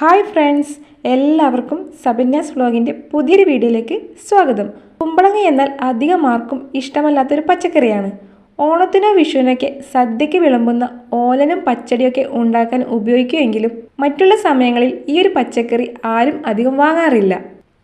Hi friends എല്ലാവർക്കും സബിന്യാസ് വ്ളോഗിന്റെ പുതിയൊരു വീഡിയോയിലേക്ക് സ്വാഗതം. കുമ്പളങ്ങ എന്നാൽ അധികം ആർക്കും ഇഷ്ടമല്ലാത്തൊരു പച്ചക്കറിയാണ്. ഓണത്തിനോ വിഷുവിനൊക്കെ സദ്യയ്ക്ക് വിളമ്പുന്ന ഓലനും പച്ചടിയൊക്കെ ഉണ്ടാക്കാൻ ഉപയോഗിക്കുമെങ്കിലും മറ്റുള്ള സമയങ്ങളിൽ ഈ ഒരു പച്ചക്കറി ആരും അധികം വാങ്ങാറില്ല.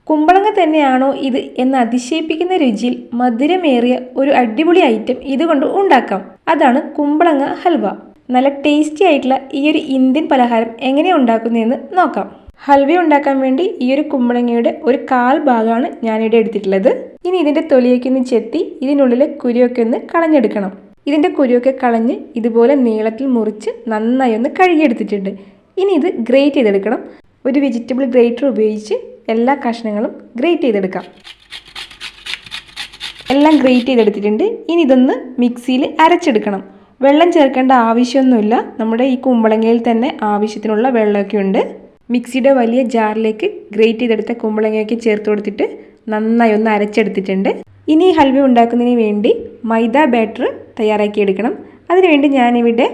കുമ്പളങ്ങ തന്നെയാണോ ഇത് എന്ന് അതിശയിപ്പിക്കുന്ന രുചിയിൽ മധുരമേറിയ ഒരു അടിപൊളി ഐറ്റം ഇതുകൊണ്ട് ഉണ്ടാക്കാം. അതാണ് കുമ്പളങ്ങ ഹൽവ. നല്ല ടേസ്റ്റി ആയിട്ടുള്ള ഈ ഒരു ഇന്ത്യൻ പലഹാരം എങ്ങനെ ഉണ്ടാക്കുന്നതെന്ന് നോക്കാം. ഹൽവ ഉണ്ടാക്കാൻ വേണ്ടി ഈ ഒരു കുമ്പളങ്ങയുടെ ഒരു കാൽ ഭാഗമാണ് ഞാനിവിടെ എടുത്തിട്ടുള്ളത്. ഇനി ഇതിന്റെ തൊലിയൊക്കെ ഒന്ന് ചെത്തി ഇതിനുള്ളിലെ കുരിയൊക്കെ ഒന്ന് കളഞ്ഞെടുക്കണം. ഇതിന്റെ കുരിയൊക്കെ കളഞ്ഞ് ഇതുപോലെ നീളത്തിൽ മുറിച്ച് നന്നായി ഒന്ന് കഴുകിയെടുത്തിട്ടുണ്ട്. ഇനി ഇത് ഗ്രേറ്റ് ചെയ്തെടുക്കണം. ഒരു വെജിറ്റബിൾ ഗ്രേറ്റർ ഉപയോഗിച്ച് എല്ലാ കഷ്ണങ്ങളും ഗ്രേറ്റ് ചെയ്തെടുക്കാം. എല്ലാം ഗ്രേറ്റ് ചെയ്തെടുത്തിട്ടുണ്ട്. ഇനി ഇതൊന്ന് മിക്സിയിൽ അരച്ചെടുക്കണം. വെള്ളം ചേർക്കേണ്ട ആവശ്യമൊന്നുമില്ല. നമ്മുടെ ഈ കുമ്പളങ്ങയിൽ തന്നെ ആവശ്യത്തിനുള്ള വെള്ളമൊക്കെ ഉണ്ട്. മിക്സിയുടെ വലിയ ജാറിലേക്ക് ഗ്രേറ്റ് ചെയ്തെടുത്ത കുമ്പളങ്ങയൊക്കെ ചേർത്ത് കൊടുത്തിട്ട് നന്നായി ഒന്ന് അരച്ചെടുത്തിട്ടുണ്ട്. ഇനി ഈ ഹൽവ ഉണ്ടാക്കുന്നതിന് വേണ്ടി മൈദ ബാറ്റർ തയ്യാറാക്കി തയ്യാറാക്കിയെടുക്കണം അതിനുവേണ്ടി ഞാനിവിടെ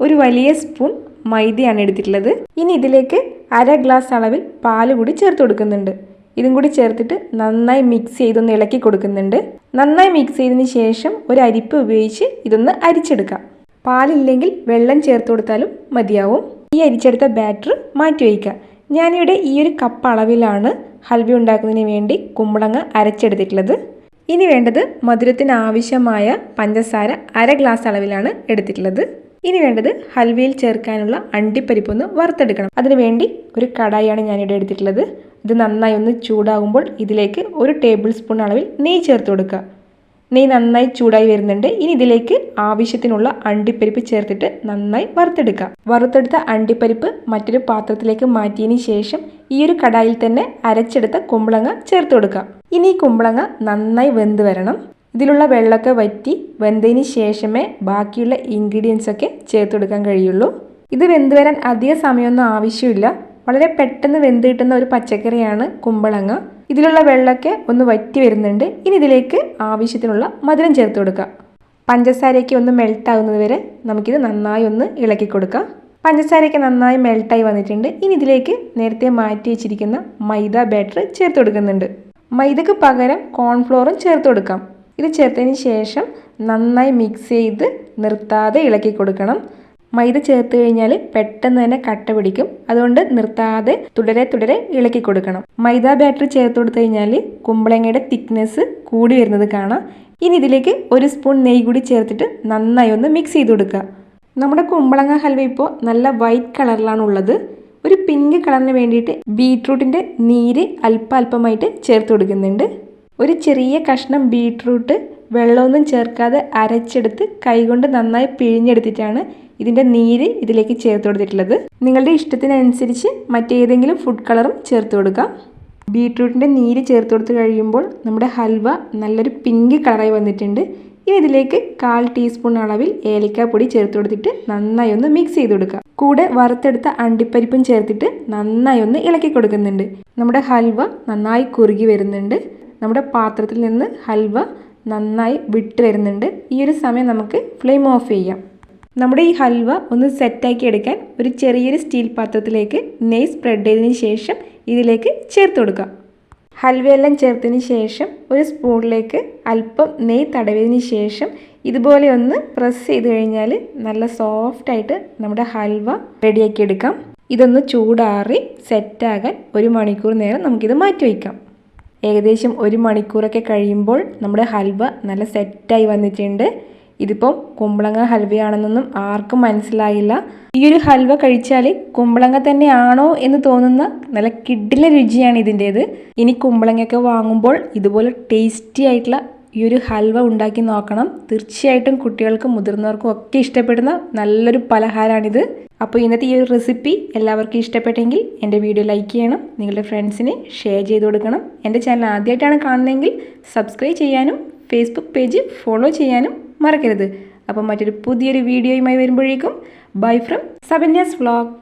ഒരു വലിയ സ്പൂൺ മൈദയാണ് എടുത്തിട്ടുള്ളത്. ഇനി ഇതിലേക്ക് അര ഗ്ലാസ് അളവിൽ പാൽ കൂടി ചേർത്ത് കൊടുക്കുന്നുണ്ട്. ഇതും കൂടി ചേർത്തിട്ട് നന്നായി മിക്സ് ചെയ്തൊന്ന് ഇളക്കി കൊടുക്കുന്നുണ്ട്. നന്നായി മിക്സ് ചെയ്തതിന് ശേഷം ഒരു അരിപ്പ് ഉപയോഗിച്ച് ഇതൊന്ന് അരിച്ചെടുക്കാം. പാലില്ലെങ്കിൽ വെള്ളം ചേർത്ത് കൊടുത്താലും മതിയാവും. ഈ അരിച്ചെടുത്ത ബാറ്റർ മാറ്റി വയ്ക്കുക. ഞാനിവിടെ ഈ ഒരു കപ്പ് അളവിലാണ് ഹൽവ ഉണ്ടാക്കുന്നതിന് വേണ്ടി കുമ്പളങ്ങ അരച്ചെടുത്തിട്ടുള്ളത്. ഇനി വേണ്ടത് മധുരത്തിന് ആവശ്യമായ പഞ്ചസാര അര ഗ്ലാസ് അളവിലാണ് എടുത്തിട്ടുള്ളത്. ഇനി വേണ്ടത് ഹൽവയിൽ ചേർക്കാനുള്ള അണ്ടിപ്പരിപ്പ് ഒന്ന് വറുത്തെടുക്കണം. അതിനുവേണ്ടി ഒരു കടായിയാണ് ഞാനിവിടെ എടുത്തിട്ടുള്ളത്. ഇത് നന്നായി ഒന്ന് ചൂടാകുമ്പോൾ ഇതിലേക്ക് ഒരു ടേബിൾ സ്പൂൺ അളവിൽ നെയ്യ് ചേർത്ത് കൊടുക്കുക. നെയ്യ് നന്നായി ചൂടായി വരുന്നുണ്ട്. ഇനി ഇതിലേക്ക് ആവശ്യത്തിനുള്ള അണ്ടിപ്പരിപ്പ് ചേർത്തിട്ട് നന്നായി വറുത്തെടുക്കുക വറുത്തെടുത്ത അണ്ടിപ്പരിപ്പ് മറ്റൊരു പാത്രത്തിലേക്ക് മാറ്റിയതിന് ശേഷം ഈ ഒരു കടായിൽ തന്നെ അരച്ചെടുത്ത കുമ്പളങ്ങ ചേർത്ത് കൊടുക്കുക ഇനി ഈ കുമ്പളങ്ങ നന്നായി വെന്ത് വരണം. ഇതിലുള്ള വെള്ളമൊക്കെ വറ്റി വെന്തതിന് ശേഷമേ ബാക്കിയുള്ള ഇൻഗ്രീഡിയൻസ് ഒക്കെ ചേർത്ത് കൊടുക്കാൻ കഴിയുള്ളൂ. ഇത് വെന്ത് വരാൻ അധിക സമയമൊന്നും ആവശ്യമില്ല. വളരെ പെട്ടെന്ന് വെന്ത് കിട്ടുന്ന ഒരു പച്ചക്കറിയാണ് കുമ്പളങ്ങ. ഇതിലുള്ള വെള്ളമൊക്കെ ഒന്ന് വറ്റി വരുന്നുണ്ട്. ഇനി ഇതിലേക്ക് ആവശ്യത്തിനുള്ള മധുരം ചേർത്ത് കൊടുക്കുക പഞ്ചസാരയൊക്കെ ഒന്ന് മെൽട്ട് ആകുന്നത് വരെ നമുക്കിത് നന്നായി ഒന്ന് ഇളക്കി കൊടുക്കാം. പഞ്ചസാരയൊക്കെ നന്നായി മെൽട്ടായി വന്നിട്ടുണ്ട്. ഇനി ഇതിലേക്ക് നേരത്തെ മാറ്റി വെച്ചിരിക്കുന്ന മൈദ ബാറ്റർ ചേർത്ത് കൊടുക്കുന്നുണ്ട്. മൈദക്ക് പകരം കോൺഫ്ലോറും ചേർത്ത് കൊടുക്കാം. ഇത് ചേർത്തതിന് ശേഷം നന്നായി മിക്സ് ചെയ്ത് നിർത്താതെ ഇളക്കി കൊടുക്കണം. മൈദ ചേർത്ത് കഴിഞ്ഞാൽ പെട്ടെന്ന് തന്നെ കട്ട പിടിക്കും. അതുകൊണ്ട് നിർത്താതെ തുടരെ തുടരെ ഇളക്കി കൊടുക്കണം. മൈദ ബാറ്റർ ചേർത്ത് കൊടുത്തു കഴിഞ്ഞാൽ കുമ്പളങ്ങയുടെ തിക്നെസ് കൂടി വരുന്നത് കാണാം. ഇനി ഇതിലേക്ക് ഒരു സ്പൂൺ നെയ്യ് കൂടി ചേർത്തിട്ട് നന്നായി ഒന്ന് മിക്സ് ചെയ്ത് കൊടുക്കുക. നമ്മുടെ കുമ്പളങ്ങ ഹൽവ ഇപ്പോൾ നല്ല വൈറ്റ് കളറിലാണ് ഉള്ളത്. ഒരു പിങ്ക് കളറിന് വേണ്ടിയിട്ട് ബീട്രൂട്ടിന്റെ നീര് അല്പാൽപമായിട്ട് ചേർത്ത് കൊടുക്കുന്നുണ്ട്. ഒരു ചെറിയ കഷ്ണം ബീട്രൂട്ട് വെള്ളമൊന്നും ചേർക്കാതെ അരച്ചെടുത്ത് കൈകൊണ്ട് നന്നായി പിഴിഞ്ഞെടുത്തിട്ടാണ് ഇതിന്റെ നീര് ഇതിലേക്ക് ചേർത്ത് കൊടുത്തിട്ടുള്ളത്. നിങ്ങളുടെ ഇഷ്ടത്തിനനുസരിച്ച് മറ്റേതെങ്കിലും ഫുഡ് കളറും ചേർത്ത് കൊടുക്കാം. ബീട്രൂട്ടിന്റെ നീര് ചേർത്ത് കൊടുത്ത് കഴിയുമ്പോൾ നമ്മുടെ ഹൽവ നല്ലൊരു പിങ്ക് കളറായി വന്നിട്ടുണ്ട്. ഇനി ഇതിലേക്ക് കാൽ ടീസ്പൂൺ അളവിൽ ഏലക്കാപ്പൊടി ചേർത്ത് കൊടുത്തിട്ട് നന്നായി ഒന്ന് മിക്സ് ചെയ്ത് കൊടുക്കുക കൂടെ വറുത്തെടുത്ത അണ്ടിപ്പരിപ്പും ചേർത്തിട്ട് നന്നായി ഒന്ന് ഇളക്കി കൊടുക്കുന്നുണ്ട്. നമ്മുടെ ഹൽവ നന്നായി കുറുകി വരുന്നുണ്ട്. നമ്മുടെ പാത്രത്തിൽ നിന്ന് ഹൽവ നന്നായി വിട്ട് വരുന്നുണ്ട്. ഈ ഒരു സമയം നമുക്ക് ഫ്ലെയിം ഓഫ് ചെയ്യാം. നമ്മുടെ ഈ ഹൽവ ഒന്ന് സെറ്റാക്കി എടുക്കാൻ ഒരു ചെറിയൊരു സ്റ്റീൽ പാത്രത്തിലേക്ക് നെയ് സ്പ്രെഡ് ചെയ്തതിന് ശേഷം ഇതിലേക്ക് ചേർത്ത് കൊടുക്കുക ഹൽവയെല്ലാം ചേർത്തതിന് ശേഷം ഒരു സ്പൂണിലേക്ക് അല്പം നെയ് തടവിയതിന് ശേഷം ഇതുപോലെ ഒന്ന് പ്രസ് ചെയ്ത് കഴിഞ്ഞാൽ നല്ല സോഫ്റ്റായിട്ട് നമ്മുടെ ഹൽവ റെഡിയാക്കി എടുക്കാം. ഇതൊന്ന് ചൂടാറി സെറ്റാകാൻ ഒരു മണിക്കൂർ നേരം നമുക്കിത് മാറ്റി വയ്ക്കാം. ഏകദേശം ഒരു മണിക്കൂറൊക്കെ കഴിയുമ്പോൾ നമ്മുടെ ഹൽവ നല്ല സെറ്റായി വന്നിട്ടുണ്ട്. ഇതിപ്പം കുമ്പളങ്ങ ഹൽവയാണെന്നൊന്നും ആർക്കും മനസ്സിലായില്ല. ഈ ഒരു ഹൽവ കഴിച്ചാൽ കുമ്പളങ്ങ തന്നെയാണോ എന്ന് തോന്നുന്ന നല്ല കിഡിലെ രുചിയാണ് ഇതിന്റേത്. ഇനി കുമ്പളങ്ങയൊക്കെ വാങ്ങുമ്പോൾ ഇതുപോലെ ടേസ്റ്റി ആയിട്ടുള്ള ഈ ഒരു ഹൽവ ഉണ്ടാക്കി നോക്കണം. തീർച്ചയായിട്ടും കുട്ടികൾക്കും മുതിർന്നവർക്കും ഒക്കെ ഇഷ്ടപ്പെടുന്ന നല്ലൊരു പലഹാരമാണിത് അപ്പോൾ ഇന്നത്തെ ഈ ഒരു റെസിപ്പി എല്ലാവർക്കും ഇഷ്ടപ്പെട്ടെങ്കിൽ എന്റെ വീഡിയോ ലൈക്ക് ചെയ്യണം. നിങ്ങളുടെ ഫ്രണ്ട്സിന് ഷെയർ ചെയ്ത് കൊടുക്കണം. എന്റെ ചാനൽ ആദ്യമായിട്ടാണ് കാണുന്നതെങ്കിൽ സബ്സ്ക്രൈബ് ചെയ്യാനും ഫേസ്ബുക്ക് പേജ് ഫോളോ ചെയ്യാനും മറക്കരുത്. അപ്പം മറ്റൊരു പുതിയൊരു വീഡിയോയുമായി വരുമ്പോഴേക്കും ബൈ ഫ്രം സബന്യാസ് വ്ളോഗ്